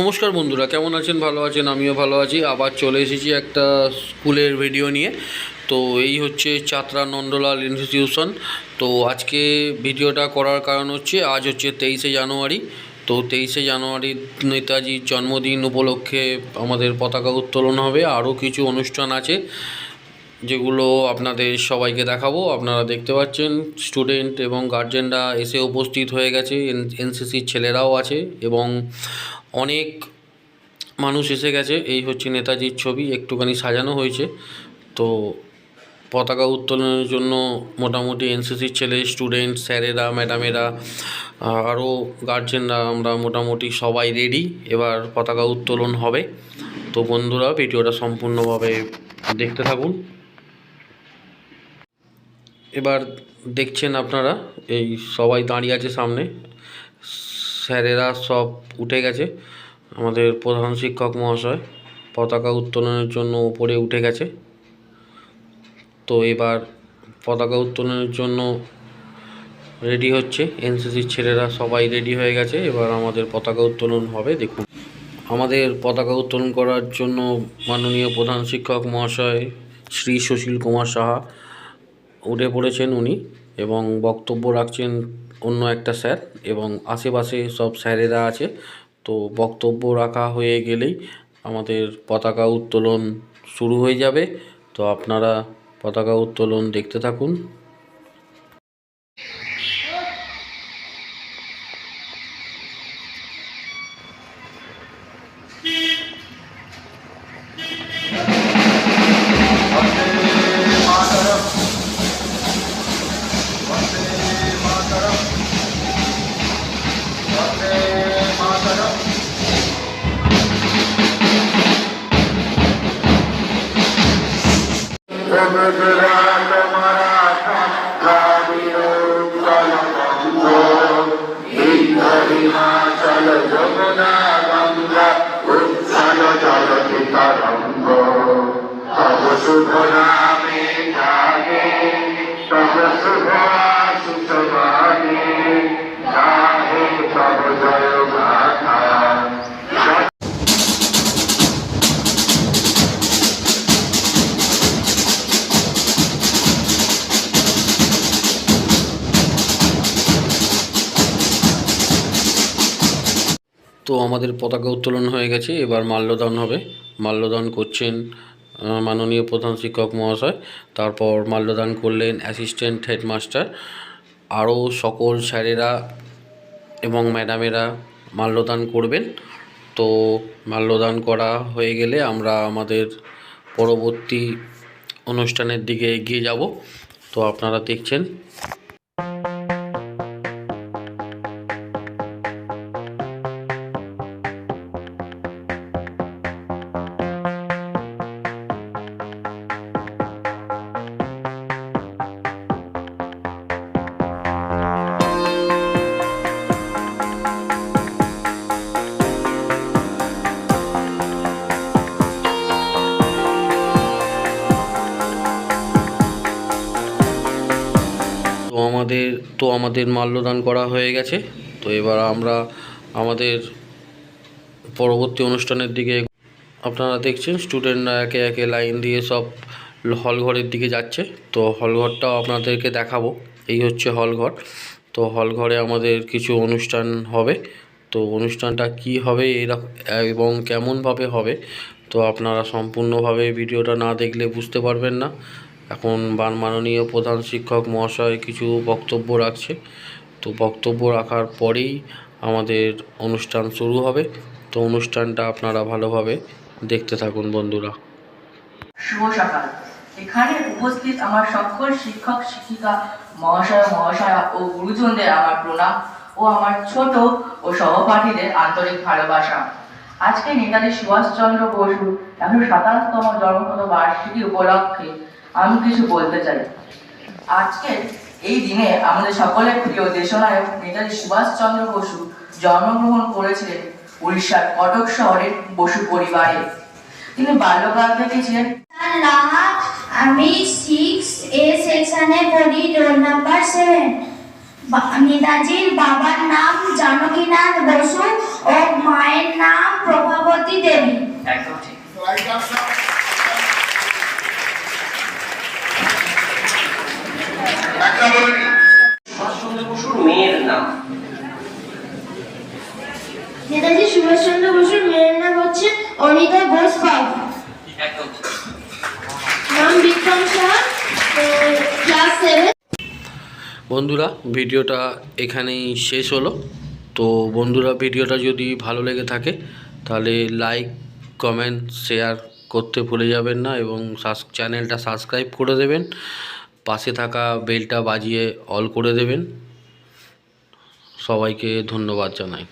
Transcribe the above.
নমস্কার বন্ধুরা, কেমন আছেন? ভালো আছেন? আমিও ভালো আছি। আবার চলে এসেছি একটা স্কুলের ভিডিও নিয়ে। তো এই হচ্ছে চাতরা নন্দলাল ইনস্টিটিউশন তো আজকে ভিডিওটা করার কারণ হচ্ছে, আজ হচ্ছে তেইশে জানুয়ারি। তো তেইশে জানুয়ারি নেতাজির জন্মদিন উপলক্ষে আমাদের পতাকা উত্তোলন হবে। আরও কিছু অনুষ্ঠান আছে, যেগুলো আপনাদের সবাইকে দেখাবো। আপনারা দেখতে পাচ্ছেন স্টুডেন্ট এবং গার্জেনরা এসে উপস্থিত হয়ে গেছে। এনসিসির ছেলেরাও আছে এবং অনেক মানুষ এসে গেছে। এই হচ্ছে নেতাজির ছবি, একটুখানি সাজানো হয়েছে। তো পতাকা উত্তোলনের জন্য মোটামুটি এনসিসির ছেলে স্টুডেন্ট স্যারেরা ম্যাডামেরা আরও গার্জেনরা আমরা মোটামুটি সবাই রেডি এবার পতাকা উত্তোলন হবে। তো বন্ধুরা, ভিডিওটা সম্পূর্ণভাবে দেখতে থাকুন। এবার দেখছেন আপনারা, এই সবাই দাঁড়িয়ে আছে সামনে। স্যারেরা সব উঠে গেছে। আমাদের প্রধান শিক্ষক মহাশয় পতাকা উত্তোলনের জন্য উপরে উঠে গেছে। তো এবার পতাকা উত্তোলনের জন্য রেডি হচ্ছে। এনসিসির ছেলেরা সবাই রেডি হয়ে গেছে। এবার আমাদের পতাকা উত্তোলন হবে, দেখুন। আমাদের পতাকা উত্তোলন করার জন্য মাননীয় প্রধান শিক্ষক মহাশয় শ্রী সুশীল কুমার সাহা উঠে পড়েছেন উনি। এবং বক্তব্য রাখছেন অন্য একটা স্যার এবং আশেপাশে সব স্যারেরা আছে। তো বক্তব্য রাখা হয়ে গেলেই আমাদের পতাকা উত্তোলন শুরু হয়ে যাবে। তো আপনারা পতাকা উত্তোলন দেখতে থাকুন। তো আমাদের পতাকা উত্তোলন হয়ে গেছে, এবার মাল্যদান হবে। মাল্যদান করছেন মাননীয় প্রধান শিক্ষক মহাশয়। তারপর মাল্যদান করলেন অ্যাসিস্ট্যান্ট হেডমাস্টার আরও সকল স্যারেরা এবং ম্যাডামেরা মাল্যদান করবেন। তো মাল্যদান করা হয়ে গেলে আমরা আমাদের পরবর্তী অনুষ্ঠানের দিকে এগিয়ে যাব। তো আপনারা দেখছেন আমাদের, তো আমাদের মাল্যদান করা হয়ে গেছে। তো এবার আমরা আমাদের পরবর্তী অনুষ্ঠানের দিকে আপনারা দেখছেন স্টুডেন্টরা একে একে লাইন দিয়ে সব হল ঘরের দিকে যাচ্ছে। তো হল ঘরটাও আপনাদেরকে দেখাবো। এই হচ্ছে হল ঘর। তো হল ঘরে আমাদের কিছু অনুষ্ঠান হবে। তো অনুষ্ঠানটা কি হবে এরকম এবং কেমনভাবে হবে, তো আপনারা সম্পূর্ণভাবে ভিডিওটা না দেখলে বুঝতে পারবেন না। এখন মাননীয় প্রধান শিক্ষক মহাশয় কিছু বক্তব্য রাখছে। তো বক্তব্য রাখার পরেই আমাদের অনুষ্ঠান শুরু হবে। তো অনুষ্ঠানটা আপনারা ভালোভাবে দেখতে থাকুন বন্ধুরা। শুভ সকাল। এখানে উপস্থিত আমার সকল শিক্ষক, শিক্ষিকা, মহাশয়, মহাশয়া ও গুরুজনদের আমার প্রণাম ও আমার ছোট ও সহপাঠীদের আন্তরিক ভালোবাসা। আজকে নেতাজি সুভাষচন্দ্র বসু একশো সাতাশতম জন্মশত বার্ষিকী উপলক্ষে আমি কিছু বলতে চাই। আজকের এই দিনে আমাদের সকলের প্রিয় দেশনায়ক নেতাজি সুভাষচন্দ্র বসু জন্মগ্রহণ করেছিলেন উড়িষ্যার কটক শহরের বসু পরিবারে। তিনি বাল্যকাল থেকে ছিলেন। আমি সিক্স এ সেকশনে পড়ি রোল নাম্বার সেভেন নেতাজির বাবার নাম জানকীনাথ বসু ও মায়ের নাম প্রভাবতী দেবী। একদম ঠিক একটা বলুন নেতাজি সুভাষচন্দ্র বসুর মেয়ের নাম হচ্ছে অনিতা বোস পাল। নাম বিক্রম ক্লাস বন্ধুরা, ভিডিওটা এখানেই শেষ হলো। তো বন্ধুরা, ভিডিওটা যদি ভালো লেগে থাকে, তাহলে লাইক কমেন্ট শেয়ার করতে ভুলে যাবেন না এবং চ্যানেলটা সাবস্ক্রাইব করে দেবেন। পাশে থাকা বেলটা বাজিয়ে অল করে দেবেন। সবাইকে ধন্যবাদ জানাই।